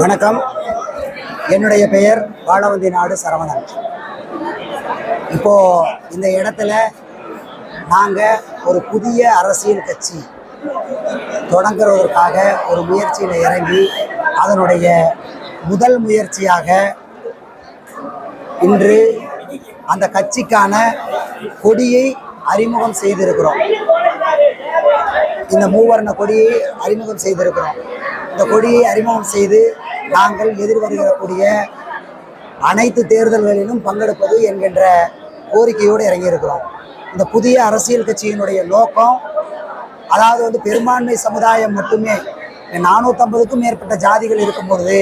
வணக்கம். என்னுடைய பெயர் வாழவந்தி நாடு சரவணன். இப்போ இந்த இடத்துல நாங்கள் ஒரு புதிய அரசியல் கட்சி தொடங்குறதற்காக ஒரு முயற்சியில் இறங்கி அதனுடைய முதல் முயற்சியாக இன்று அந்த கட்சிக்கான கொடியை அறிமுகம் செய்திருக்கிறோம். இந்த மூவர்ண கொடியை அறிமுகம் செய்திருக்கிறோம். இந்த கொடியை அறிமுகம் செய்து நாங்கள் எதிர்வருகிறக்கூடிய அனைத்து தேர்தல்களிலும் பங்கெடுப்பது என்கின்ற கோரிக்கையோடு இறங்கியிருக்கிறோம். இந்த புதிய அரசியல் கட்சியினுடைய நோக்கம் அதாவது வந்து பெரும்பான்மை சமுதாயம் மட்டுமே நானூற்றம்பதுக்கும் மேற்பட்ட ஜாதிகள் இருக்கும்பொழுது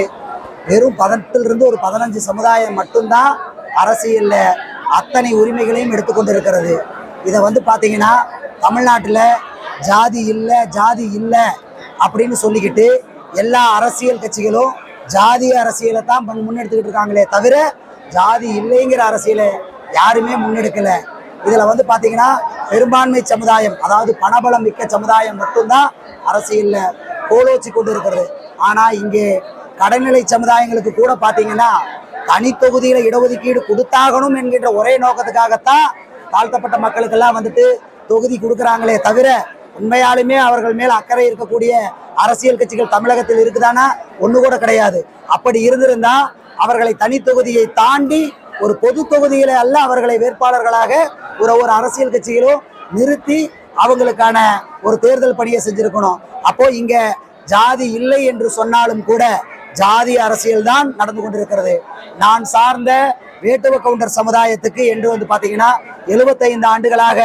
வெறும் பதினெட்டுலேருந்து ஒரு பதினஞ்சு சமுதாயம் மட்டும்தான் அரசியலில் அத்தனை உரிமைகளையும் எடுத்துக்கொண்டிருக்கிறது. இதை வந்து பார்த்தீங்கன்னா தமிழ்நாட்டில் ஜாதி இல்லை ஜாதி இல்லை அப்படின்னு சொல்லிக்கிட்டு எல்லா அரசியல் கட்சிகளும் ஜாதி அரசியலை தான் முன்னெடுத்துக்கிட்டு இருக்காங்களே தவிர ஜாதி இல்லைங்கிற அரசியலை யாருமே முன்னெடுக்கலை. இதில் வந்து பார்த்தீங்கன்னா பெரும்பான்மை சமுதாயம் அதாவது பணபலம் மிக்க சமுதாயம் மட்டும்தான் அரசியலில் கோலோச்சி கொண்டு இருக்கிறது ஆனால் இங்கே கடல்நிலை சமுதாயங்களுக்கு கூட பார்த்தீங்கன்னா தனி தொகுதியில் இடஒதுக்கீடு கொடுத்தாகணும் என்கின்ற ஒரே நோக்கத்துக்காகத்தான் தாழ்த்தப்பட்ட மக்களுக்கெல்லாம் வந்துட்டு தொகுதி கொடுக்குறாங்களே தவிர உண்மையாலுமே அவர்கள் மேல் அக்கறை இருக்கக்கூடிய அரசியல் கட்சிகள் தமிழகத்தில் இருக்குதானா? ஒன்று கூட கிடையாது. அப்படி இருந்திருந்தா அவர்களை தனித்தொகுதியை தாண்டி ஒரு பொது தொகுதியில அல்ல அவர்களை வேட்பாளர்களாக ஒரு ஒரு அரசியல் கட்சிகளும் நிறுத்தி அவங்களுக்கான ஒரு தேர்தல் பணியை செஞ்சிருக்கணும். அப்போ இங்க ஜாதி இல்லை என்று சொன்னாலும் கூட ஜாதி அரசியல் தான் நடந்து கொண்டிருக்கிறது. நான் சார்ந்த வேட்டுவ கவுண்டர் சமுதாயத்துக்கு என்று வந்து பார்த்தீங்கன்னா எழுபத்தைந்து ஆண்டுகளாக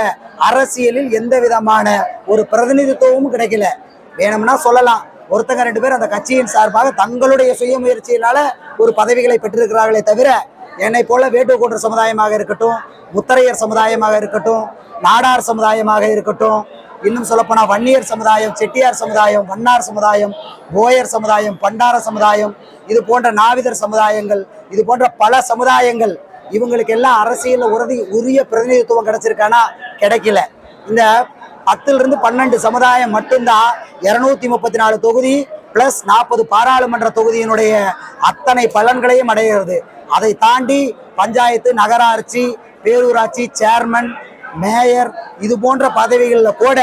அரசியலில் எந்த விதமான ஒரு பிரதிநிதித்துவமும் கிடைக்கல. வேணும்னா சொல்லலாம். ஒருத்தங்க ரெண்டு பேர் அந்த கட்சியின் சார்பாக தங்களுடைய சுய முயற்சியினால ஒரு பதவிகளை பெற்றிருக்கிறார்களே தவிர என்னை போல வேட்டுவ கவுண்டர் சமுதாயமாக இருக்கட்டும் முத்தரையர் சமுதாயமாக இருக்கட்டும் நாடார் சமுதாயமாக இருக்கட்டும் இன்னும் சொல்லப்போனால் வன்னியர் சமுதாயம் செட்டியார் சமுதாயம் வண்ணார் சமுதாயம் போயர் சமுதாயம் பண்டார சமுதாயம் இது போன்ற நாவிதர் சமுதாயங்கள் இது போன்ற பல சமுதாயங்கள் இவங்களுக்கு எல்லாம் அரசியலில் உறுதி உரிய பிரதிநிதித்துவம் கிடைச்சிருக்கானா? கிடைக்கல. இந்த பத்துலேருந்து பன்னெண்டு சமுதாயம் மட்டும்தான் இரநூத்தி முப்பத்தி நாலு தொகுதி பிளஸ் நாற்பது பாராளுமன்ற தொகுதியினுடைய அத்தனை பலன்களையும் அடைகிறது. அதை தாண்டி பஞ்சாயத்து நகராட்சி பேரூராட்சி சேர்மன் மேயர் இது போன்ற பதவிகளில் கூட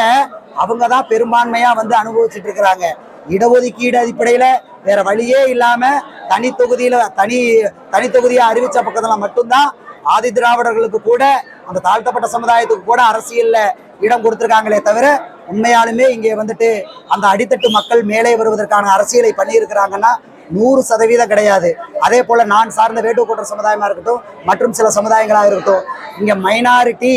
அவங்க தான் பெரும்பான்மையாக வந்து அனுபவிச்சுட்டு இருக்கிறாங்க. இடஒதுக்கீடு அடிப்படையில் வேற வழியே இல்லாமல் தனி தொகுதியில் தனி தனி அறிவித்த பக்கத்தில் மட்டும்தான் ஆதி திராவிடர்களுக்கு கூட அந்த தாழ்த்தப்பட்ட சமுதாயத்துக்கு கூட அரசியலில் இடம் கொடுத்துருக்காங்களே தவிர உண்மையாலுமே இங்கே வந்துட்டு அந்த அடித்தட்டு மக்கள் மேலே வருவதற்கான அரசியலை பண்ணியிருக்கிறாங்கன்னா நூறு சதவீதம் கிடையாது. அதே போல நான் சார்ந்த வேட்டுக்கூட்ட சமுதாயமா இருக்கட்டும் மற்றும் சில சமுதாயங்களாக இருக்கட்டும் இங்க மைனாரிட்டி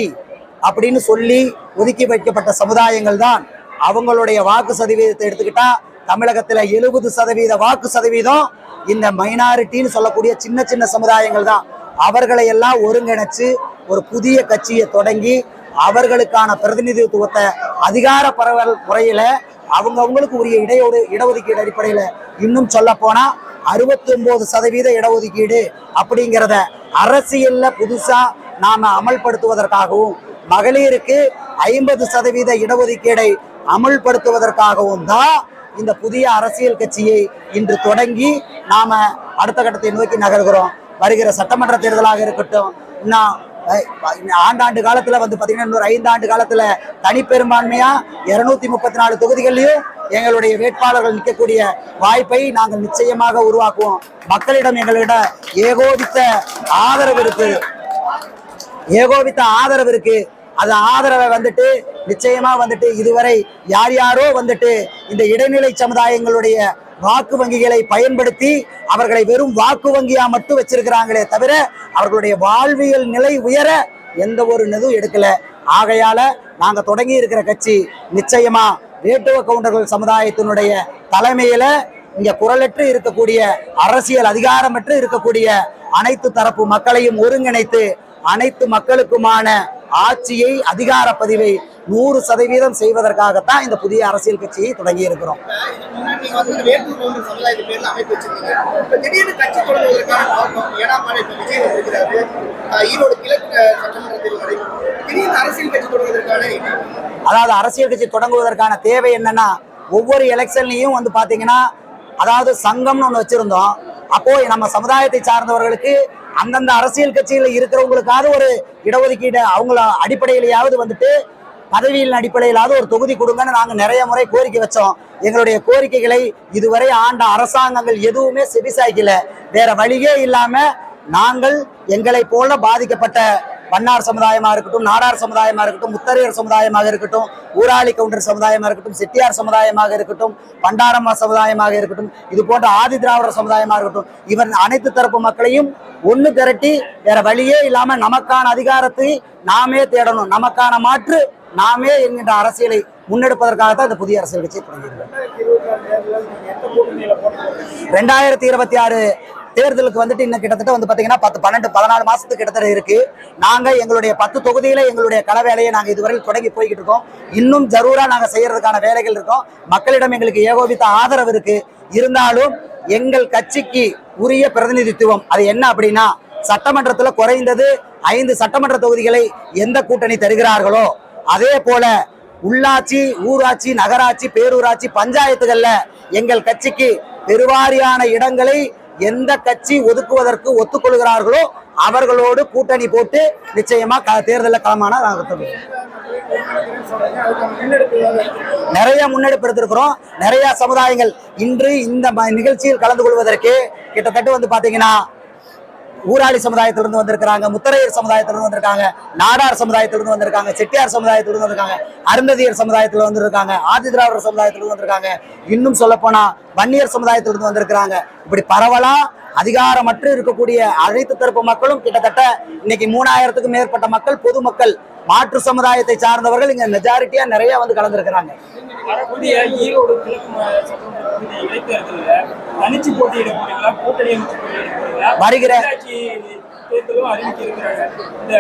அப்படின்னு சொல்லி ஒதுக்கி வைக்கப்பட்ட சமுதாயங்கள் தான் அவங்களுடைய வாக்கு சதவீதத்தை எடுத்துக்கிட்டா தமிழகத்துல எழுபது சதவீத வாக்கு சதவீதம் இந்த மைனாரிட்டின்னு சொல்லக்கூடிய சின்ன சின்ன சமுதாயங்கள் தான். அவர்களை எல்லாம் ஒருங்கிணைச்சு ஒரு புதிய கட்சியை தொடங்கி அவர்களுக்கான பிரதிநிதித்துவத்தை அதிகார பரவல் முறையில அவங்கவுங்களுக்கு உரிய இடையோடு இடஒதுக்கீடு அடிப்படையில இன்னும் சொல்ல போனா அறுபத்தி ஒன்பது சதவீத இடஒதுக்கீடு அப்படிங்கிறத அரசியல்ல புதுசா நாம அமல்படுத்துவதற்காகவும் மகளிருக்கு ஐம்பது சதவீத இடஒதுக்கீடை அமுல்படுத்துவதற்காகவும் தான் இந்த புதிய அரசியல் கட்சியை இன்று தொடங்கி நாம அடுத்த கட்டத்தை நோக்கி நகர்கிறோம். வருகிற சட்டமன்ற தேர்தலாக இருக்கட்டும் இன்னும் ஆண்டாண்டு காலத்துல வந்து பாத்தீங்கன்னா இன்னொரு ஐந்தாண்டு காலத்துல தனிப்பெரும்பான்மையா இருநூத்தி முப்பத்தி நாலு தொகுதிகள்லயும் எங்களுடைய வேட்பாளர்கள் நிற்கக்கூடிய வாய்ப்பை நாங்கள் நிச்சயமாக உருவாக்குவோம். மக்களிடம் எங்களிட ஏகோபித்த ஆதரவு இருக்கு. ஏகோபித்த ஆதரவு இருக்கு. அந்த ஆதரவை வந்துட்டு நிச்சயமா வந்துட்டு இதுவரை யார் யாரோ வந்துட்டு இந்த இடைநிலை சமுதாயங்களுடைய வாக்கு வங்கிகளை பயன்படுத்தி அவர்களை வெறும் வாக்கு வங்கியா மட்டும் வச்சிருக்கிறாங்களே தவிர அவர்களுடைய வாழ்வியல் நிலை உயர எந்த ஒரு இதுவும் எடுக்கல. ஆகையால நாங்க தொடங்கி இருக்கிற கட்சி நிச்சயமா வேட்டுவ கவுண்டர்கள் சமுதாயத்தினுடைய தலைமையில இங்க குரலற்று இருக்கக்கூடிய அரசியல் அதிகாரமற்று இருக்கக்கூடிய அனைத்து தரப்பு மக்களையும் ஒருங்கிணைத்து அனைத்து மக்களுக்குமான ஆட்சியை அதிகார பதிவை நூறு சதவீதம் செய்வதற்காகத்தான் இந்த புதிய அரசியல் கட்சியை தொடங்கி இருக்கிறோம். அதாவது அரசியல் கட்சி தொடங்குவதற்கான தேவை என்னன்னா ஒவ்வொரு எலெக்ஷன்லயும் வந்து பாத்தீங்கன்னா அதாவது சங்கம்னு ஒன்று வச்சிருந்தோம். அப்போ நம்ம சமுதாயத்தை சார்ந்தவர்களுக்கு அந்தந்த அரசியல் கட்சியில் இருக்கிறவங்களுக்காவது ஒரு இடஒதுக்கீடு அவங்கள அடிப்படையிலேயாவது வந்துட்டு பதவியின் அடிப்படையிலாவது ஒரு தொகுதி கொடுங்கன்னு நாங்கள் நிறைய முறை கோரிக்கை வச்சோம். எங்களுடைய கோரிக்கைகளை இதுவரை ஆண்ட அரசாங்கங்கள் எதுவுமே செவிசாய்க்கல. வேற வழியே இல்லாம நாங்கள் எங்களை போல பாதிக்கப்பட்ட வண்ணார் சமுதாயமா இருக்கட்டும் நாடார் சமுதாயமா இருக்கட்டும் முத்தரையர் சமுதாயமாக இருக்கட்டும் ஊராளி கவுண்டர் சமுதாயமா இருக்கட்டும் செட்டியார் சமுதாயமாக இருக்கட்டும் பண்டாரம்மா சமுதாயமாக இருக்கட்டும் இது போன்ற ஆதி திராவிடர் சமுதாயமாக இருக்கட்டும் இவர் அனைத்து தரப்பு மக்களையும் ஒண்ணு திரட்டி வேற வழியே இல்லாம நமக்கான அதிகாரத்தை நாமே தேடணும். நமக்கான மாற்று நாமே என்கின்ற அரசியலை முன்னெடுப்பதற்காகத்தான் இந்த புதிய அரசியல் கட்சியை தொடங்கியிருக்கோம் ரெண்டாயிரத்தி இருபத்தி ஆறு தேர்தலுக்கு வந்துட்டு இன்னும் கிட்டத்தட்ட வந்து பார்த்தீங்கன்னா பத்து பன்னெண்டு பதினாலு மாசத்துக்கு கிட்டத்தட்ட இருக்கு. நாங்கள் எங்களுடைய பத்து தொகுதியில எங்களுடைய கள வேலையை நாங்கள் இதுவரையில் தொடங்கி போய்கிட்டு இருக்கோம். இன்னும் ஜரூரா நாங்கள் செய்யறதுக்கான வேலைகள் இருக்கோம். மக்களிடம் எங்களுக்கு ஏகோபித்த ஆதரவு இருக்கு. இருந்தாலும் எங்கள் கட்சிக்கு உரிய பிரதிநிதித்துவம் அது என்ன அப்படின்னா சட்டமன்றத்தில் குறைந்தது ஐந்து சட்டமன்ற தொகுதிகளை எந்த கூட்டணி தருகிறார்களோ அதே போல உள்ளாட்சி ஊராட்சி நகராட்சி பேரூராட்சி பஞ்சாயத்துகள்ல எங்கள் கட்சிக்கு பெருவாரியான இடங்களை எந்த கட்சி ஒதுக்குவதற்கு ஒத்துக்கொள்கிறார்களோ அவர்களோடு கூட்டணி போட்டு நிச்சயமா க- தேர்தலில் களமான நாங்கள் நிறைய முன்னெடுப்பு எடுத்திருக்கிறோம். நிறைய சமுதாயங்கள் இன்று இந்த நிகழ்ச்சியில் கலந்து கொள்வதற்கு கிட்டத்தட்ட வந்து பாத்தீங்கன்னா ஊராளி சமுதாயத்திலிருந்து வந்திருக்கிறாங்க முத்தரையர் சமுதாயத்திலிருந்து வந்திருக்காங்க நாடார் சமுதாயத்திலிருந்து வந்திருக்காங்க செட்டியார் சமுதாயத்திலிருந்து வந்திருக்காங்க அருந்ததியர் சமுதாயத்தில் வந்திருக்காங்க ஆதி திராவிடர் சமுதாயத்திலிருந்து வந்திருக்காங்க. இன்னும் சொல்லப்போனா வன்னியர் சமுதாயத்திலிருந்து வந்திருக்கிறாங்க. இப்படி பரவலா அதிகாரமற்று இருக்கக்கூடிய அனைத்து தரப்பு மக்களும் கிட்டத்தட்ட இன்னைக்கு மூணாயிரத்துக்கும் மேற்பட்ட மக்கள் பொதுமக்கள் மாற்று சமுதாயத்தை சார்ந்தவர்கள் இங்க மெஜாரிட்டியா நிறைய வந்து கலந்துருக்கிறாங்க. வருகிற தேர்தலும் அறிவிக்க இருக்கிறாங்க. இந்த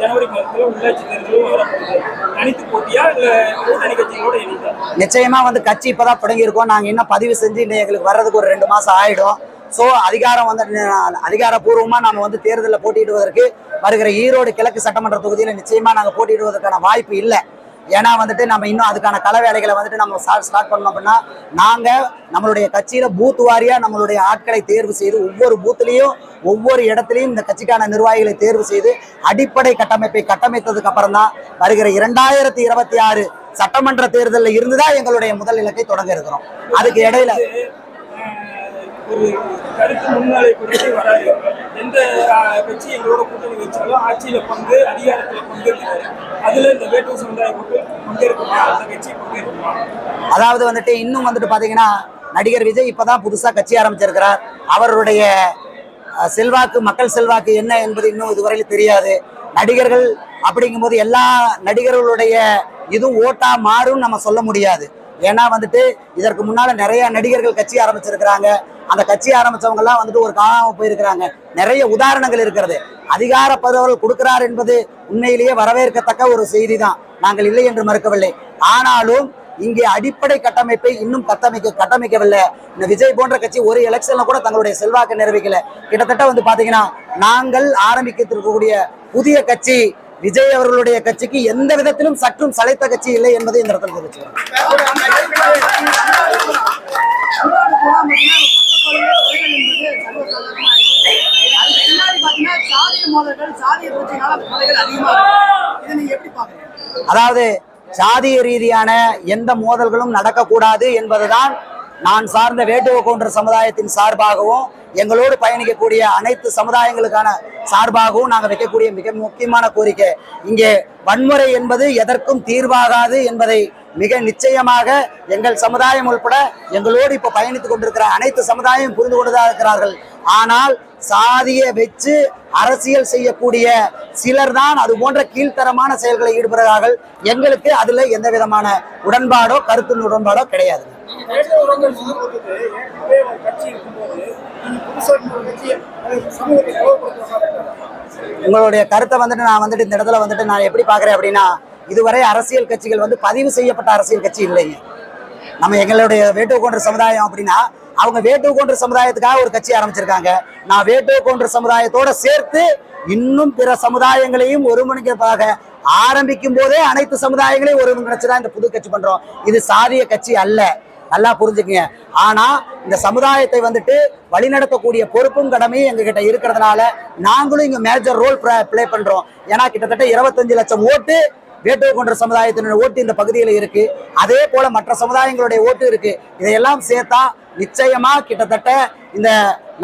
ஜனவரி மாதத்துல உள்ளாட்சி தேர்தலும் வரப்போகுது. தனித்து போட்டியா இல்ல கூட்டணி கட்சிகளோட இணைந்தா நிச்சயமா வந்து கட்சி இப்பதான் தொடங்கி இருக்கோம் நாங்க இன்னும் பதிவு செஞ்சு இன்னும் எங்களுக்கு வர்றதுக்கு ஒரு ரெண்டு மாசம் ஆயிடும். ஸோ அதிகாரம் வந்து அதிகாரப்பூர்வமாக நாம் வந்து தேர்தலில் போட்டியிடுவதற்கு வருகிற ஈரோடு கிழக்கு சட்டமன்ற தொகுதியில் நிச்சயமாக நாங்கள் போட்டியிடுவதற்கான வாய்ப்பு இல்லை. ஏன்னா வந்துட்டு நம்ம இன்னும் அதுக்கான கள வேலைகளை வந்துட்டு நம்ம ஸ்டார்ட் பண்ணோம் அப்படின்னா நாங்கள் நம்மளுடைய கட்சியில் பூத் வாரியாக நம்மளுடைய ஆட்களை தேர்வு செய்து ஒவ்வொரு பூத்துலேயும் ஒவ்வொரு இடத்துலையும் இந்த கட்சிக்கான நிர்வாகிகளை தேர்வு செய்து அடிப்படை கட்டமைப்பை கட்டமைத்ததுக்கு அப்புறம் தான் வருகிற இரண்டாயிரத்தி இருபத்தி ஆறு சட்டமன்ற தேர்தலில் இருந்து தான் எங்களுடைய முதல் இலக்கை தொடங்க இருக்கிறோம். அதுக்கு இடையில ஒரு கருத்து முன்னிலைப்படுத்தி வராது எந்த கட்சி எங்களோட கூட்டணி வச்சாலும் ஆட்சியில பங்கு அதிகாரத்துல பங்கு அதுல இந்த வேட்டூர் சமுதாய கூட்டம் பங்கேற்குமா அந்த கட்சி பங்கேற்குமா அதாவது வந்துட்டு இன்னும் வந்துட்டு பாத்தீங்கன்னா நடிகர் விஜய் இப்பதான் புதுசா கட்சி ஆரம்பிச்சிருக்கிறார். அவருடைய செல்வாக்கு மக்கள் செல்வாக்கு என்ன என்பது இன்னும் இதுவரையிலும் தெரியாது. நடிகர்கள் அப்படிங்கும்போது எல்லா நடிகர்களுடைய இதுவும் ஓட்டா மாறும் நம்ம சொல்ல முடியாது. ஏன்னா வந்துட்டு இதற்கு முன்னால நிறைய நடிகர்கள் கட்சி ஆரம்பிச்சிருக்கிறாங்க. அந்த கட்சி ஆரம்பிச்சவங்க எல்லாம் வந்துட்டு ஒரு காணாம போயிருக்கிறாங்க. நிறைய உதாரணங்கள் இருக்கிறது. அதிகார பதவர்கள் கொடுக்கிறார் என்பது உண்மையிலேயே வரவேற்கத்தக்க ஒரு செய்தி தான் நாங்கள் இல்லை என்று மறுக்கவில்லை. ஆனாலும் இங்கே அடிப்படை கட்டமைப்பை இன்னும் கட்டமைக்க கட்டமைக்கவில்லை. இந்த விஜய் போன்ற கட்சி ஒரு எலெக்ஷன்ல கூட தங்களுடைய செல்வாக்கு நிரூபிக்கல கிட்டத்தட்ட வந்து பாத்தீங்கன்னா நாங்கள் ஆரம்பிக்கக்கூடிய புதிய கட்சி விஜய் அவர்களுடைய கட்சிக்கு எந்த விதத்திலும் சற்றும் சளைத்த கட்சி இல்லை என்பதை இந்த இடத்துல தெரிவிச்சுக்கிறோம் அதாவது சாதிய ரீதியான எந்த மோதல்களும் நடக்கக்கூடாது என்பதுதான் நான் சார்ந்த வேட்டுவ கவுண்டர் சமுதாயத்தின் சார்பாகவும் எங்களோடு பயணிக்கக்கூடிய அனைத்து சமுதாயங்களுக்கான சார்பாகவும் நாங்கள் வைக்கக்கூடிய மிக முக்கியமான கோரிக்கை. இங்கே வன்முறை என்பது எதற்கும் தீர்வாகாது என்பதை மிக நிச்சயமாக எங்கள் சமுதாயம் உட்பட எங்களோடு இப்போ பயணித்துக் கொண்டிருக்கிற அனைத்து சமுதாயம் புரிந்து கொண்டுதான் இருக்கிறார்கள். ஆனால் சாதியை வச்சு அரசியல் செய்யக்கூடிய சிலர் தான் அது போன்ற கீழ்த்தரமான செயல்களை ஈடுபடுகிறார்கள். எங்களுக்கு அதுல எந்த விதமான உடன்பாடோ கருத்து உடன்பாடோ கிடையாது. உங்களுடைய கருத்தை வந்துட்டு நான் வந்துட்டு இந்த இடத்துல வந்துட்டு நான் எப்படி பார்க்குறேன் அப்படின்னா இதுவரை அரசியல் கட்சிகள் வந்து பதிவு செய்யப்பட்ட அரசியல் கட்சி இல்லைங்க. நம்ம எங்களுடைய வேட்டு கொன்ற சமுதாயம் அப்படின்னா அவங்க வேட்டு கொன்ற சமுதாயத்துக்காக ஒரு கட்சி ஆரம்பிச்சிருக்காங்க. நான் வேட்டு கொன்ற சமுதாயத்தோட சேர்த்து இன்னும் பிற சமுதாயங்களையும் ஒருங்கிணைப்பதாக ஆரம்பிக்கும் போதே அனைத்து சமுதாயங்களையும் ஒருங்கிணைச்சு தான் இந்த புது கட்சி பண்றோம். இது சாதிய கட்சி அல்ல. நல்லா புரிஞ்சுக்குங்க. ஆனா இந்த சமுதாயத்தை வந்துட்டு வழிநடத்தக்கூடிய பொறுப்பும் கடமையும் எங்ககிட்ட இருக்கிறதுனால நாங்களும் இங்க மேஜர் ரோல் ப்ளே பண்றோம். ஏன்னா கிட்டத்தட்ட இருபத்தஞ்சு லட்சம் ஓட்டு வேட்டு கொன்ற சமுதாயத்தினுடைய ஓட்டு இந்த பகுதியில் இருக்கு. அதே போல மற்ற சமுதாயங்களுடைய ஓட்டு இருக்கு. இதையெல்லாம் சேர்த்தா நிச்சயமா கிட்டத்தட்ட இந்த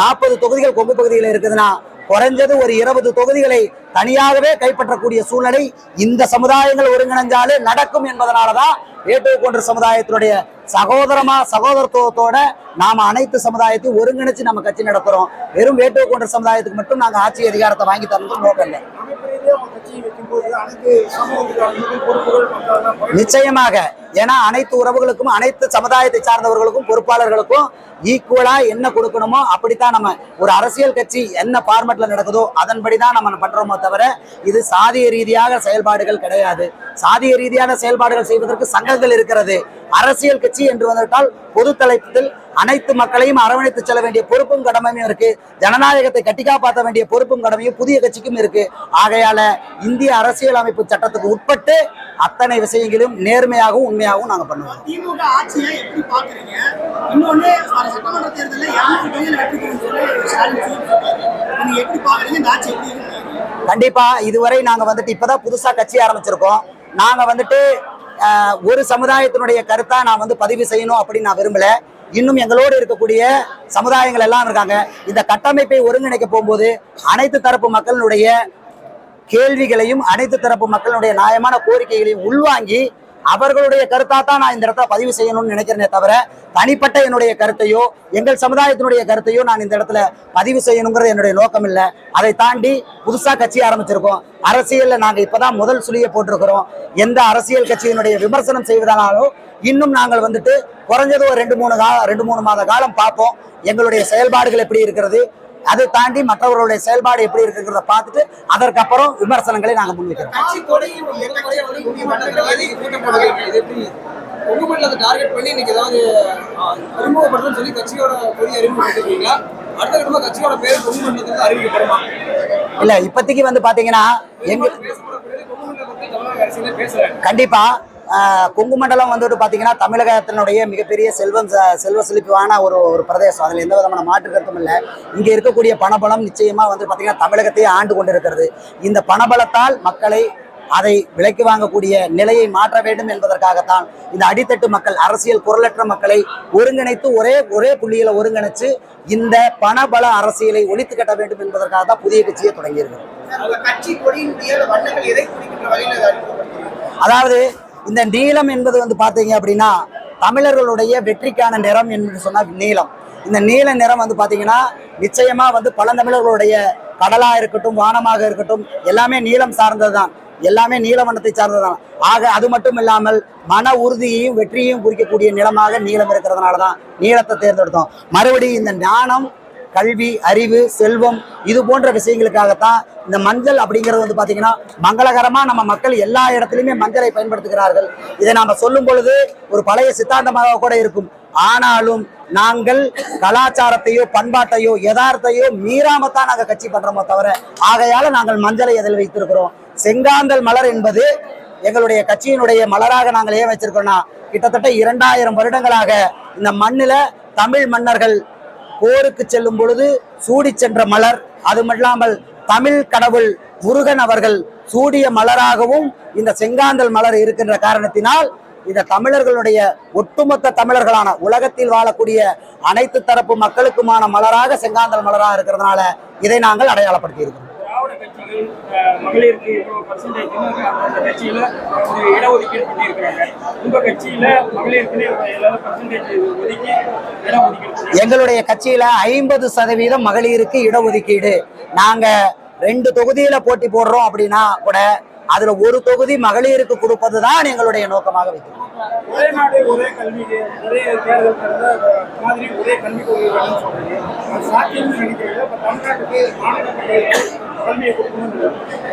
நாற்பது தொகுதிகள் கொங்கு பகுதியில் இருக்குதுன்னா குறைஞ்சது ஒரு இருபது தொகுதிகளை தனியாகவே கைப்பற்றக்கூடிய சூழ்நிலை இந்த சமுதாயங்கள் ஒருங்கிணைஞ்சாலே நடக்கும் என்பதனாலதான் ஏட்டு கொன்ற சமுதாயத்தினுடைய சகோதரமா சகோதரத்துவத்தோட நாம அனைத்து சமுதாயத்தையும் ஒருங்கிணைச்சு நம்ம கட்சி நடத்துறோம். வெறும் வேட்டுவ கொன்ற சமுதாயத்துக்கு மட்டும் நாங்க ஆட்சி அதிகாரத்தை வாங்கி தரணும் நோக்கம் இல்லை. நிச்சயமாக. ஏன்னா அனைத்து உறவுகளுக்கும் அனைத்து சமுதாயத்தை சார்ந்தவர்களுக்கும் பொறுப்பாளர்களுக்கும் ஈக்குவலா என்ன கொடுக்கணுமோ அப்படித்தான் நம்ம ஒரு அரசியல் கட்சி என்ன ஃபார்மெட்ல நடக்குதோ அதன்படி தான் நம்ம பண்றோமோ தவிர இது சாதிய ரீதியாக செயல்பாடுகள் கிடையாது. சாதிய ரீதியான செயல்பாடுகள் செய்வதற்கு சங்கங்கள் இருக்கிறது. அரசியல் கட்சி என்று வந்துவிட்டால் பொது தலைப்பத்தில் அனைத்து மக்களையும் அரவணைத்து செல்ல வேண்டிய பொறுப்பும் கடமையும் இருக்கு. ஜனநாயகத்தை கட்டி காப்பாற்ற வேண்டிய பொறுப்பும் கடமையும் புதிய கட்சிக்கும் இருக்கு. ஆகையால இந்திய அரசியல் அமைப்பு சட்டத்துக்கு உட்பட்டு அத்தனை விஷயங்களும் நேர்மையாகவும் உண்மையாகவும் நாங்க பண்ணுவோம். திமுக ஆட்சியை எப்படி பாக்குறீங்க இன்னொன்னு வர சட்டமன்ற தேர்தலில் இருநூறு தொகையில் வெற்றி பெறும் சொல்லி ஸ்டாலின் சொல்லியிருக்காரு நீங்க எப்படி பாக்குறீங்க இந்த ஆட்சி எப்படி இருக்கு? கண்டிப்பா இதுவரை நாங்க வந்துட்டு இப்பதான் புதுசா கட்சி ஆரம்பிச்சிருக்கோம். நாங்க வந்துட்டு ஒரு சமுதாயத்தினுடைய கருத்தா நான் வந்து பதிவு செய்யணும் அப்படின்னு நான் விரும்பல. இன்னும் எங்களோடு இருக்கக்கூடிய சமுதாயங்கள் எல்லாம் இருக்காங்க. இந்த கட்டமைப்பை ஒருங்கிணைக்க போகும்போது அனைத்து தரப்பு மக்களினுடைய கேள்விகளையும் அனைத்து தரப்பு மக்களுடைய நியாயமான கோரிக்கைகளையும் உள்வாங்கி அவர்களுடைய கருத்தா தான் நான் இந்த இடத்துல பதிவு செய்யணும்னு நினைக்கிறேனே தவிர தனிப்பட்ட என்னுடைய கருத்தையோ எங்கள் சமுதாயத்தினுடைய கருத்தையோ நான் இந்த இடத்துல பதிவு செய்யணுங்கிறது என்னுடைய நோக்கம் இல்லை அதை தாண்டி புதுசா கட்சி ஆரம்பிச்சிருக்கோம். அரசியல்ல நாங்க இப்பதான் முதல் சுழிய போட்டிருக்கிறோம். எந்த அரசியல் கட்சியினுடைய விமர்சனம் செய்வதானாலும் இன்னும் நாங்கள் வந்துட்டு குறைஞ்சது ஒரு ரெண்டு மூணு கால ரெண்டு மூணு மாத காலம் பார்ப்போம். எங்களுடைய செயல்பாடுகள் எப்படி இருக்கிறது? அதை தாண்டி மற்றவர்களுடைய செயல்பாடு எப்படி இருக்குங்கிறத பார்த்துட்டு அதற்கப்புறம் விமர்சனங்களை நாங்கள் முன்வைக்கிறோம். உங்க டார்கெட் பண்ணி இன்னைக்கு ஏதாவது அறிமுகப்படுத்தணும்னு சொல்லி கட்சியோட கொடி அறிமுகப்படுத்திருக்கீங்களா? அடுத்த கட்சியோட பேர் கொங்கு மண்டலத்துக்கு அறிவிக்கப்படுமா? இல்ல இப்போதைக்கு வந்து பாத்தீங்கன்னா எங்க கண்டிப்பா கொங்கு மண்டலம் வந்துட்டு பாத்தீங்கன்னா தமிழகத்தினுடைய மிகப்பெரிய செல்வம் செல்வ செழிப்பான ஒரு ஒரு பிரதேசம். அதுல எந்த விதமான மாற்று கருத்தும் இல்லை. இங்க இருக்கக்கூடிய பணபலம் நிச்சயமா வந்து பாத்தீங்கன்னா தமிழகத்தையே ஆண்டு கொண்டிருக்கிறது. இந்த பணபலத்தால் மக்களை அதை விலைக்கு வாங்கக்கூடிய நிலையை மாற்ற வேண்டும் என்பதற்காகத்தான் இந்த அடித்தட்டு மக்கள் அரசியல் குரலற்ற மக்களை ஒருங்கிணைத்து ஒரே ஒரே புள்ளியில ஒருங்கிணைச்சு இந்த பணபல அரசியலை ஒழித்து கட்ட வேண்டும் என்பதற்காக தான் புதிய கட்சியை அறிமுகப்படுத்துறீங்க அதாவது இந்த நீளம் என்பது வந்து பார்த்தீங்க அப்படின்னா தமிழர்களுடைய வெற்றிக்கான நிறம் என்று சொன்னால் நீளம். இந்த நீல நிறம் வந்து பார்த்தீங்கன்னா நிச்சயமாக வந்து பழந்தமிழர்களுடைய கடலாக இருக்கட்டும் வானமாக இருக்கட்டும் எல்லாமே நீலம் சார்ந்ததுதான். எல்லாமே நீல வண்ணத்தை சார்ந்ததுதான். ஆக அது மட்டும் இல்லாமல் மன உறுதியையும் வெற்றியையும் குறிக்கக்கூடிய நிலமாக நீளம் இருக்கிறதுனால தான் நீளத்தை தேர்ந்தெடுத்தோம். மறுபடியும் இந்த ஞானம் கல்வி அறிவு செல்வம் இது போன்ற விஷயங்களுக்காகத்தான் இந்த மஞ்சள் அப்படிங்கிறது வந்து பார்த்தீங்கன்னா மங்களகரமாக நம்ம மக்கள் எல்லா இடத்துலையுமே மஞ்சளை பயன்படுத்துகிறார்கள். இதை நாம் சொல்லும் பொழுது ஒரு பழைய சித்தாந்தமாக கூட இருக்கும். ஆனாலும் நாங்கள் கலாச்சாரத்தையோ பண்பாட்டையோ யதார்த்தையோ மீறாமத்தான் நாங்கள் கட்சி பண்றோமோ தவிர ஆகையால நாங்கள் மஞ்சளை எதில் வைத்திருக்கிறோம்? செங்காந்தல் மலர் என்பது எங்களுடைய கட்சியினுடைய மலராக நாங்கள் ஏன் வச்சிருக்கோம்னா கிட்டத்தட்ட இரண்டாயிரம் வருடங்களாக இந்த மண்ணில் தமிழ் மன்னர்கள் போருக்கு செல்லும் பொழுது சூடி சென்ற மலர். அது இல்லாமல் தமிழ் கடவுள் முருகன் அவர்கள் சூடிய மலராகவும் இந்த செங்காந்தல் மலர் இருக்கின்ற காரணத்தினால் இந்த தமிழர்களுடைய ஒட்டுமொத்த தமிழர்களான உலகத்தில் வாழக்கூடிய அனைத்து தரப்பு மக்களுக்குமான மலராக செங்காந்தல் மலராக இருக்கிறதுனால இதை நாங்கள் அடையாளப்படுத்தி இருக்கிறோம் மகளிருக்கு இவ்வளவு பர்சன்டேஜ் அந்த கட்சியில இடஒதுக்கீடு பண்ணியிருக்கிறாங்க. உங்க கட்சியில மகளிருக்குன்னு எல்லாரும் பர்சன்டேஜ் ஒதுக்கி இடஒதுக்கீடு எங்களுடைய கட்சியில ஐம்பது சதவீதம் மகளிருக்கு இடஒதுக்கீடு. நாங்க ரெண்டு தொகுதியில போட்டி போடுறோம் அப்படின்னா கூட அதுல ஒரு தொகுதி மகளிருக்கு கொடுப்பது தான் எங்களுடைய நோக்கமாக வைக்கிறோம் ஒரே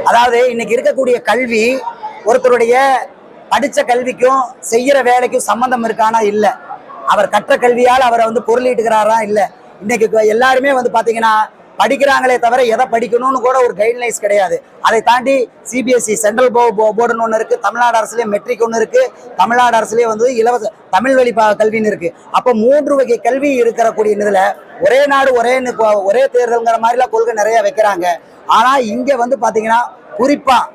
அதாவது இன்னைக்கு இருக்கக்கூடிய கல்வி ஒருத்தருடைய படித்த கல்விக்கும் செய்கிற வேலைக்கும் சம்பந்தம் இருக்கானா? இல்லை. அவர் கற்ற கல்வியால் அவரை வந்து பொருளீட்டுக்கிறாரா இல்லை. இன்னைக்கு எல்லாருமே வந்து பார்த்தீங்கன்னா படிக்கிறாங்களே தவிர எதை படிக்கணும்னு கூட ஒரு கைட்லைன்ஸ் கிடையாது. அதை தாண்டி சிபிஎஸ்சி சென்ட்ரல் போ போர்டுன்னு ஒன்று இருக்குது தமிழ்நாடு அரசுலேயே மெட்ரிக் ஒன்று இருக்குது தமிழ்நாடு அரசுலேயே வந்து இலவச தமிழ் வழி கல்வின்னு இருக்குது அப்போ மூன்று வகை கல்வி இருக்கிறக்கூடிய இதில் ஒரே நாடு ஒரே ஒரே தேர்தல்ங்கிற மாதிரிலாம் கொள்கை நிறைய வைக்கிறாங்க. ஆனால் இங்கே வந்து பார்த்தீங்கன்னா குறிப்பாக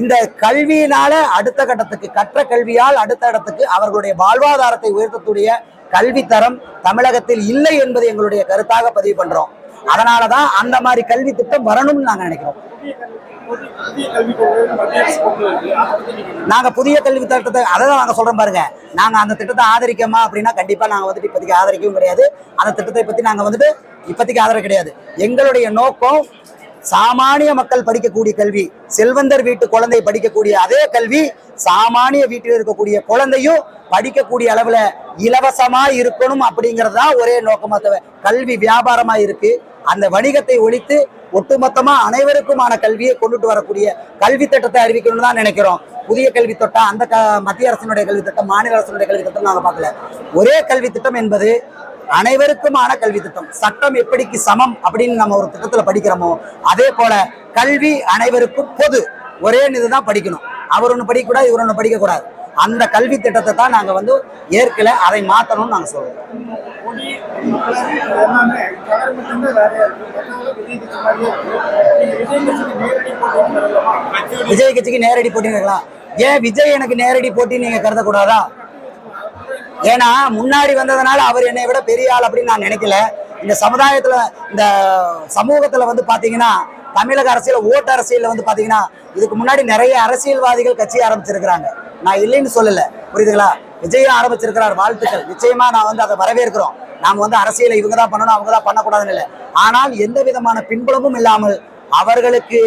இந்த கல்வியினால அடுத்த கட்டத்துக்கு கற்ற கல்வியால் அடுத்த இடத்துக்கு அவர்களுடைய வாழ்வாதாரத்தை உயர்த்தக்கூடிய கல்வி தரம் தமிழகத்தில் இல்லை என்பது எங்களுடைய கருத்தாக பதிவு பண்றோம். அதனாலதான் அந்த மாதிரி கல்வி திட்டம் வரணும்னு நாங்க நினைக்கிறோம். நாங்க புதிய கல்வி திட்டத்தை அதை தான் நாங்க சொல்றோம் பாருங்க. நாங்க அந்த திட்டத்தை ஆதரிக்கோமா அப்படின்னா கண்டிப்பா நாங்க வந்துட்டு இப்போதைக்கு ஆதரிக்கவும் கிடையாது. அந்த திட்டத்தை பத்தி நாங்க வந்துட்டு இப்போதைக்கு ஆதரவு கிடையாது. எங்களுடைய நோக்கம் சாமானிய மக்கள் படிக்கக்கூடிய கல்வி செல்வந்தர் வீட்டு குழந்தை படிக்கக்கூடிய அதே கல்வி சாமானிய வீட்டில் இருக்கக்கூடிய குழந்தையும் படிக்கக்கூடிய அளவுல இலவசமா இருக்கணும் அப்படிங்கிறது தான் ஒரே நோக்கமா கல்வி வியாபாரமா இருக்கு. அந்த வணிகத்தை ஒழித்து ஒட்டுமொத்தமா அனைவருக்குமான கல்வியை கொண்டுட்டு வரக்கூடிய கல்வி திட்டத்தை அறிவிக்கணும்னு தான் நினைக்கிறோம். புதிய கல்வி திட்டம் அந்த க- மத்திய அரசினுடைய கல்வி திட்டம் மாநில அரசினுடைய கல்வி திட்டம் நாங்கள் பார்க்கல. ஒரே கல்வி திட்டம் என்பது அனைவருக்குமான கல்வி திட்டம். சட்டம் எப்படிக்கு சமம் அப்படின்னு நம்ம ஒரு திட்டத்துல படிக்கிறோமோ அதே போல கல்வி அனைவருக்கும் பொது. ஒரே இதுதான் படிக்கணும். அவர் ஒன்று படிக்கக்கூடாது இவர் ஒன்று படிக்கக்கூடாது. அந்த கல்வி திட்டத்தை தான் நாங்க வந்து ஏற்கல அதை மாற்றணும்னு நாங்க சொல்றோம். கொடி எல்லாமே கலர் மட்டும்தான் வேறையா இருக்கு? விஜய் கட்சி மாதிரியே விஜய் கட்சிக்கு நேரடி போட்டி விஜய் கட்சிக்கு நேரடி போட்டின்னு இருக்கலாம் ஏன் விஜய் எனக்கு நேரடி போட்டி நீங்க கருதக்கூடாதா? ஏன்னா முன்னாடி வந்ததுனால அவர் என்னை விட பெரிய ஆள் அப்படின்னு நான் நினைக்கல. இந்த சமுதாயத்துல இந்த சமூகத்துல வந்து பாத்தீங்கன்னா தமிழக அரசியல் ஓட்டு அரசியலில் வந்து பாத்தீங்கன்னா இதுக்கு முன்னாடி நிறைய அரசியல்வாதிகள் கட்சி ஆரம்பிச்சிருக்கிறாங்க. நான் இல்லைன்னு சொல்லல. புரியுதுங்களா? விஜயும் ஆரம்பிச்சிருக்கிறார் வாழ்த்துக்கள். நிச்சயமா நான் வந்து அதை வரவேற்கிறோம். நாம் வந்து அரசியலை இவங்க தான் பண்ணணும் அவங்க தான் பண்ணக்கூடாதுன்னு இல்லை. ஆனால் எந்த விதமான பின்புலமும் இல்லாமல் அவர்களுக்கு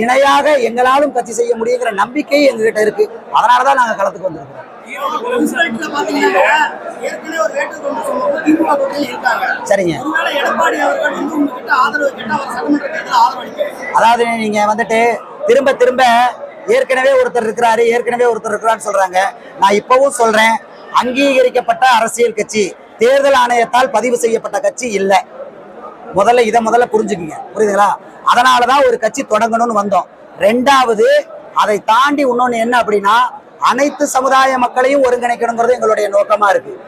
இணையாக எங்களாலும் கட்சி செய்ய முடியுங்கிற நம்பிக்கை எங்ககிட்ட இருக்கு. அதனாலதான் நாங்க களத்துக்கு வந்திருக்கிறோம். கொண்டு சரிங்க. அதாவது நீங்க வந்துட்டு திரும்ப திரும்ப ஏற்கனவே ஒருத்தர் இருக்கிறாரு ஏற்கனவே ஒருத்தர் இருக்கிறான்னு சொல்றாங்க. நான் இப்பவும் சொல்றேன். அங்கீகரிக்கப்பட்ட அரசியல் கட்சி. தேர்தல் ஆணையத்தால் பதிவு செய்யப்பட்ட கட்சி இல்லை. முதல்ல இதை முதல்ல புரிஞ்சுக்குங்க. புரியுதுங்களா? அதனாலதான் ஒரு கட்சி தொடங்கணும்னு வந்தோம். ரெண்டாவது அதை தாண்டி இன்னொன்று என்ன அப்படின்னா அனைத்து சமுதாய மக்களையும் ஒருங்கிணைக்கணுங்கிறது எங்களுடைய நோக்கமாக இருக்குது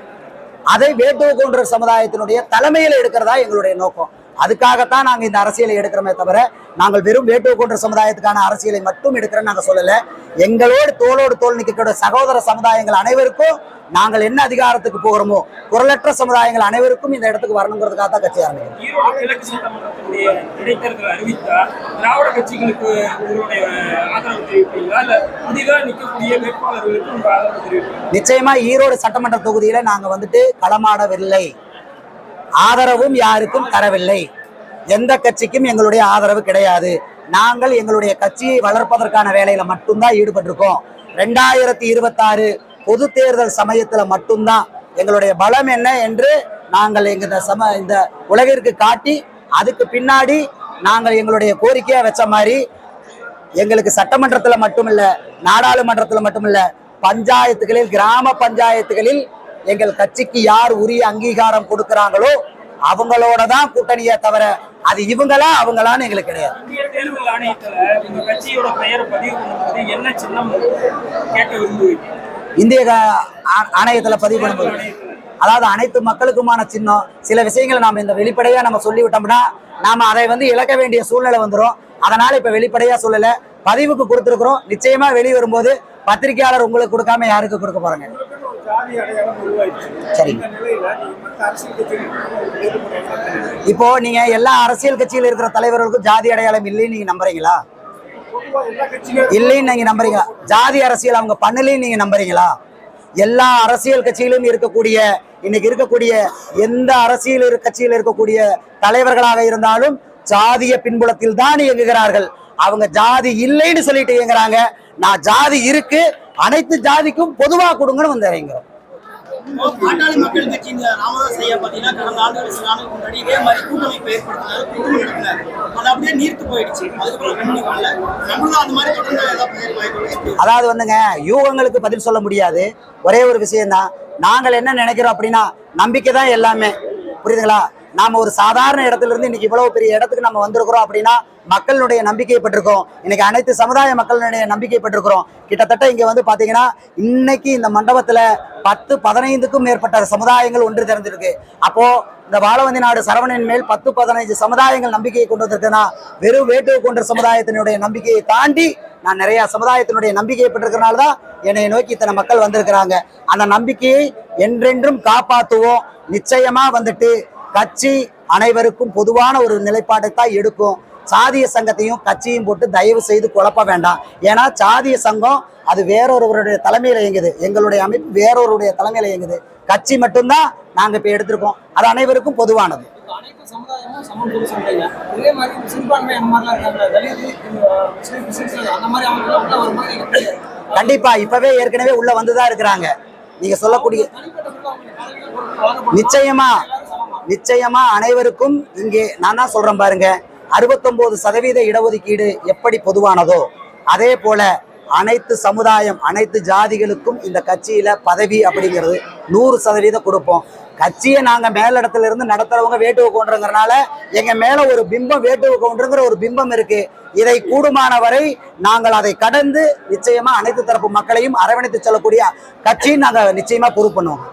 அதை வேட்டுவ சமுதாயத்தினுடைய தலைமையில் எடுக்கிறதா எங்களுடைய நோக்கம். அதுக்காகத்தான் நாங்க இந்த அரசியலை எடுக்கிறோமே தவிர நாங்கள் வெறும் வேட்டுவ கொன்ற சமுதாயத்துக்கான அரசியலை மட்டும் எடுக்கிறோம்னு நாங்க சொல்லல. எங்களோடு தோளோடு தோல் நிற்கக்கூடிய சகோதர சமுதாயங்கள் அனைவருக்கும் நாங்கள் என்ன அதிகாரத்துக்கு போகிறோமோ குரலற்ற சமுதாயங்கள் அனைவருக்கும் இந்த இடத்துக்கு வரணுங்கிறதுக்காக தான் கட்சி ஆரம்பிக்கிறோம் நிச்சயமா ஈரோடு சட்டமன்ற தொகுதியில நாங்க வந்துட்டு களமாடவில்லை. ஆதரவும் யாருக்கும் தரவில்லை. எந்த கட்சிக்கும் எங்களுடைய ஆதரவு கிடையாது. நாங்கள் எங்களுடைய கட்சியை வளர்ப்பதற்கான வேலையில மட்டும்தான் ஈடுபட்டிருக்கோம். ரெண்டாயிரத்தி இருபத்தாறு பொது தேர்தல் சமயத்துல மட்டும்தான் எங்களுடைய பலம் என்ன என்று நாங்கள் எங்க இந்த சம இந்த உலகிற்கு காட்டி அதுக்கு பின்னாடி நாங்கள் எங்களுடைய கோரிக்கையை வச்ச மாதிரி எங்களுக்கு சட்டமன்றத்துல மட்டும் இல்ல நாடாளுமன்றத்துல மட்டும் பஞ்சாயத்துகளில் கிராம பஞ்சாயத்துகளில் எங்கள் கட்சிக்கு யார் உரிய அங்கீகாரம் கொடுக்கிறாங்களோ அவங்களோட தான் கூட்டணியே தவிர அது இவங்களா அவங்களான்னு எங்களுக்கு கிடையாது. தேர்தல் உங்க கட்சியோட பெயரை பதிவு பண்ணும்போது என்ன சின்னம் கேட்க விரும்புவீங்க இந்திய க- பதிவு பண்ணும்போது அதாவது அனைத்து மக்களுக்குமான சின்னம் சில விஷயங்களை நாம இந்த வெளிப்படையாக நம்ம சொல்லிவிட்டோம்னா நாம அதை வந்து இழக்க வேண்டிய சூழ்நிலை வந்துடும் அதனால் இப்போ வெளிப்படையாக சொல்லலை. பதிவுக்கு கொடுத்துருக்குறோம். நிச்சயமா வெளியே வரும்போது பத்திரிகையாளர் உங்களுக்கு கொடுக்காம யாருக்கு கொடுக்க போகிறாங்க எதிர்ப்பு இப்போ நீங்க எல்லா அரசியல் கட்சியில இருக்கிற தலைவர்களுக்கும் ஜாதி அடையாளம் இல்லைன்னு நீங்க நம்புறீங்களா? இல்லைன்னு நீங்க நம்புறீங்களா? ஜாதி அரசியல் அவங்க பண்ணலைன்னு நீங்க நம்புறீங்களா? எல்லா அரசியல் கட்சியிலும் இருக்கக்கூடிய இன்னைக்கு இருக்கக்கூடிய எந்த அரசியல் கட்சியில் இருக்கக்கூடிய தலைவர்களாக இருந்தாலும் ஜாதிய பின்புலத்தில் தான் இயங்குகிறார்கள். அவங்க ஜாதி இல்லைன்னு சொல்லிட்டு இயங்குறாங்க. நான் ஜாதி இருக்கு அனைத்து ஜாதிக்கும் பொதுவா கொடுங்கன்னு வந்து இறங்குறோம். பாட்டாளி மக்கள் கட்சி இந்த ராமதாஸ் ஐயா பார்த்தீங்கன்னா கடந்த ஆண்டுகள் சில ஆண்டுகளுக்கு முன்னாடி இதே மாதிரி கூட்டமைப்பு ஏற்படுத்தினார் கூட்டம் நடத்தினார் அது அப்படியே நீர்த்து போயிடுச்சு. அதுக்கப்புறம் கண்டினியூ பண்ணல நம்மளும் அந்த மாதிரி தொடர்ந்து ஏதாவது பேர் வாய்ப்பு அதாவது வந்துங்க யூகங்களுக்கு பதில் சொல்ல முடியாது. ஒரே ஒரு விஷயம்தான். நாங்கள் என்ன நினைக்கிறோம் அப்படின்னா நம்பிக்கை தான் எல்லாமே. புரியுதுங்களா? நாம ஒரு சாதாரண இடத்துல இருந்து இன்னைக்கு இவ்வளவு பெரிய இடத்துக்கு நம்ம வந்திருக்கிறோம் அப்படின்னா மக்களுடைய நம்பிக்கை பெற்றிருக்கோம். இன்னைக்கு அனைத்து சமுதாய மக்களுடைய நம்பிக்கை பெற்றிருக்கிறோம். கிட்டத்தட்ட இங்க வந்து பாத்தீங்கன்னா இன்னைக்கு இந்த மண்டபத்துல பத்து பதினைந்துக்கும் மேற்பட்ட சமுதாயங்கள் ஒன்று திறந்திருக்கு. அப்போ இந்த வாழவந்தி நாடு சரவணன் மேல் பத்து பதினைஞ்சு சமுதாயங்கள் நம்பிக்கையை கொண்டு வந்திருக்குன்னா வெறும் வேட்டு கொன்ற சமுதாயத்தினுடைய நம்பிக்கையை தாண்டி நான் நிறைய சமுதாயத்தினுடைய நம்பிக்கையை பெற்றிருக்கிறனால தான் என்னை நோக்கி இத்தனை மக்கள் வந்திருக்கிறாங்க. அந்த நம்பிக்கையை என்றென்றும் காப்பாற்றுவோம் நிச்சயமா வந்துட்டு கட்சி அனைவருக்கும் பொதுவான ஒரு நிலைப்பாட்டை தான் எடுக்கும். சாதிய சங்கத்தையும் கட்சியும் போட்டு தயவு செய்து குழப்ப வேண்டாம். ஏன்னா சாதிய சங்கம் அது வேறொருவருடைய தலைமையில் இயங்குது. எங்களுடைய அமைப்பு வேறொருடைய தலைமையில் இயங்குது. கட்சி மட்டும்தான் நாங்கள் இப்போ எடுத்திருக்கோம். அது அனைவருக்கும் பொதுவானது. கண்டிப்பா இப்பவே ஏற்கனவே உள்ள வந்துதான் இருக்கிறாங்க. நீங்க சொல்லக்கூடிய நிச்சயமா நிச்சயமா அனைவருக்கும் இங்கே நான் தான் சொல்றேன் பாருங்க அறுபத்தொன்பது சதவீத இடஒதுக்கீடு எப்படி பொதுவானதோ அதே போல அனைத்து சமுதாயம் அனைத்து ஜாதிகளுக்கும் இந்த கட்சியில பதவி அப்படிங்கிறது நூறு சதவீதம் கொடுப்போம். கட்சியை நாங்க மேலிடத்துல இருந்து நடத்துறவங்க வேட்டுவ கவுண்டருங்கிறனால எங்க மேல ஒரு பிம்பம் வேட்டுவ கவுண்டருங்கிற ஒரு பிம்பம் இருக்கு. இதை கூடுமான வரை நாங்கள் அதை கடந்து நிச்சயமா அனைத்து தரப்பு மக்களையும் அரவணைத்து செல்லக்கூடிய கட்சியும் நாங்க நிச்சயமா பொறுப்பு பண்ணுவோம்.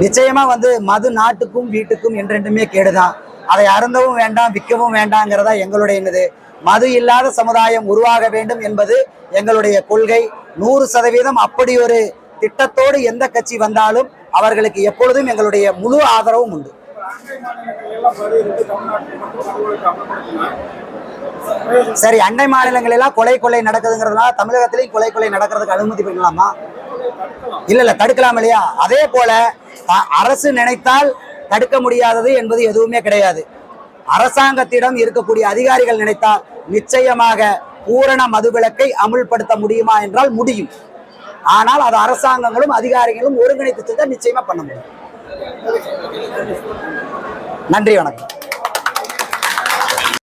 நிச்சயமா வந்து மது நாட்டுக்கும் வீட்டுக்கும் என்றென்றுமே கேடுதான். அதை அருந்தவும் வேண்டாம் விற்கவும் வேண்டாங்கிறதா எங்களுடைய என்னது மது இல்லாத சமுதாயம் உருவாக வேண்டும் என்பது எங்களுடைய கொள்கை. நூறு சதவீதம் அப்படி ஒரு திட்டத்தோடு எந்த கட்சி வந்தாலும் அவர்களுக்கு எப்பொழுதும் எங்களுடைய முழு ஆதரவும் உண்டு. சரி அண்டை மாநிலங்கள் எல்லாம் கொலை கொள்ளை நடக்குதுங்கிறதுனால தமிழகத்திலையும் கொலை கொலை நடக்கிறதுக்கு அனுமதி பண்ணலாமா? இல்ல இல்ல தடுக்கலாம் இல்லையா? அதே போல அரசு நினைத்தால் தடுக்க முடியாதது என்பது எதுவுமே கிடையாது. அரசாங்கத்திடம் இருக்கக்கூடிய அதிகாரிகள் நினைத்தால் நிச்சயமாக பூரண மதுவிலக்கை அமுல்படுத்த முடியுமா என்றால் முடியும். ஆனால் அது அரசாங்கங்களும் அதிகாரிகளும் ஒருங்கிணைத்து செஞ்சால் நிச்சயமா பண்ண முடியும். நன்றி வணக்கம்.